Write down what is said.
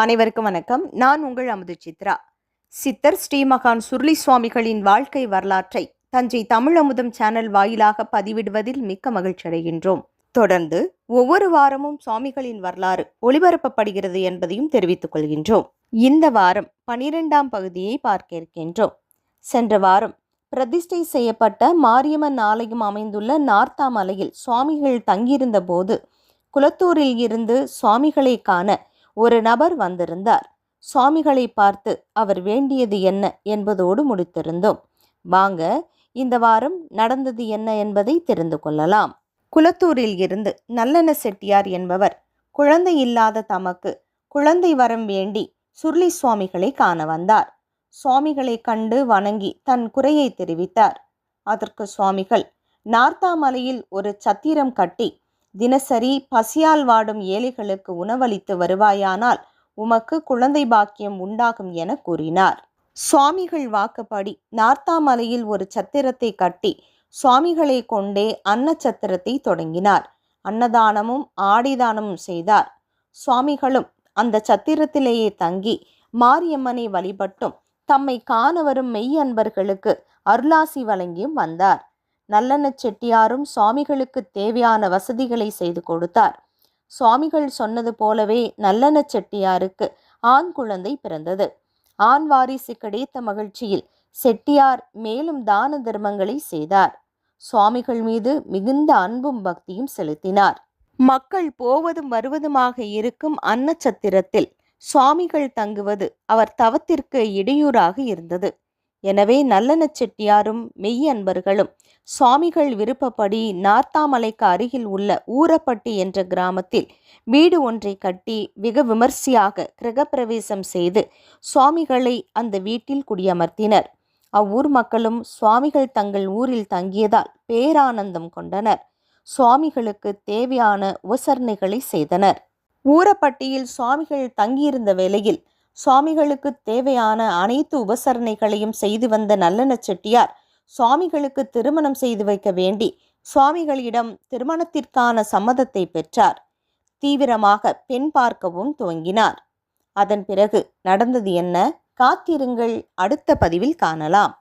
அனைவருக்கும் வணக்கம். நான் உங்கள் அமுது சித்ரா. சித்தர் ஸ்ரீமகான் சுருளி சுவாமிகளின் வாழ்க்கை வரலாற்றை தஞ்சை தமிழ் அமுதம் சேனல் வாயிலாக பதிவிடுவதில் மிக்க மகிழ்ச்சி அடைகின்றோம். தொடர்ந்து ஒவ்வொரு வாரமும் சுவாமிகளின் வரலாறு ஒளிபரப்பப்படுகிறது என்பதையும் தெரிவித்துக் கொள்கின்றோம். இந்த வாரம் பனிரெண்டாம் பகுதியை பார்க்க இருக்கின்றோம். சென்ற வாரம் பிரதிஷ்டை செய்யப்பட்ட மாரியம்மன் ஆலயம் அமைந்துள்ள நார்த்தாமலையில் சுவாமிகள் தங்கியிருந்த போது குளத்தூரில் இருந்து சுவாமிகளை காண ஒரு நபர் வந்திருந்தார். சுவாமிகளை பார்த்து அவர் வேண்டியது என்ன என்பதோடு முடித்திருந்தோம். வாங்க இந்த வாரம் நடந்தது என்ன என்பதை தெரிந்து கொள்ளலாம். குளத்தூரில் இருந்து நல்லெண்ண செட்டியார் என்பவர் குழந்தை இல்லாத தமக்கு குழந்தை வரம் வேண்டி சுருளி சுவாமிகளை காண வந்தார். சுவாமிகளை கண்டு வணங்கி தன் குறையை தெரிவித்தார். அதற்கு சுவாமிகள் நார்த்தாமலையில் ஒரு சத்திரம் கட்டி தினசரி பசியால் வாடும் ஏழைகளுக்கு உணவளித்து வருவாயானால் உமக்கு குழந்தை பாக்கியம் உண்டாகும் என கூறினார். சுவாமிகள் வாக்குப்படி நார்த்தாமலையில் ஒரு சத்திரத்தை கட்டி சுவாமிகளை கொண்டே அன்னச்சத்திரத்தை தொடங்கினார். அன்னதானமும் ஆடிதானமும் செய்தார். சுவாமிகளும் அந்த சத்திரத்திலேயே தங்கி மாரியம்மனை வழிபட்டும் தம்மை காண வரும் மெய் அன்பர்களுக்கு அருளாசி வழங்கியும் வந்தார். நல்லெண்ண செட்டியாரும் சுவாமிகளுக்கு தேவையான வசதிகளை செய்து கொடுத்தார். சுவாமிகள் சொன்னது போலவே நல்லெண்ண செட்டியாருக்கு ஆண் குழந்தை பிறந்தது. ஆண் வாரிசு கிடைத்த மகிழ்ச்சியில் செட்டியார் மேலும் தான தர்மங்களை செய்தார். சுவாமிகள் மீது மிகுந்த அன்பும் பக்தியும் செலுத்தினார். மக்கள் போவதும் வருவதுமாக இருக்கும் அன்னச்சத்திரத்தில் சுவாமிகள் தங்குவது அவர் தவத்திற்கு இடையூறாக இருந்தது. எனவே நல்லன செட்டியாரும் மெய் அன்பர்களும் சுவாமிகள் விருப்பப்படி நார்த்தாமலைக்கு அருகில் உள்ள ஊரப்பட்டி என்ற கிராமத்தில் வீடு ஒன்றை கட்டி மிக விமர்சையாக கிரகப்பிரவேசம் செய்து சுவாமிகளை அந்த வீட்டில் குடியமர்த்தினர். அவ்வூர் மக்களும் சுவாமிகள் தங்கள் ஊரில் தங்கியதால் பேரானந்தம் கொண்டனர். சுவாமிகளுக்கு தேவையான உபசரணைகளை செய்தனர். ஊரப்பட்டியில் சுவாமிகள் தங்கியிருந்த வேளையில் சுவாமிகளுக்கு தேவையான அனைத்து உபசரணைகளையும் செய்து வந்த நல்லன செட்டியார் சுவாமிகளுக்கு திருமணம் செய்து வைக்க வேண்டி சுவாமிகளிடம் திருமணத்திற்கான சம்மதத்தை பெற்றார். தீவிரமாக பெண் பார்க்கவும் துவங்கினார். அதன் பிறகு நடந்தது என்ன? காத்திருங்கள் அடுத்த பதிவில் காணலாம்.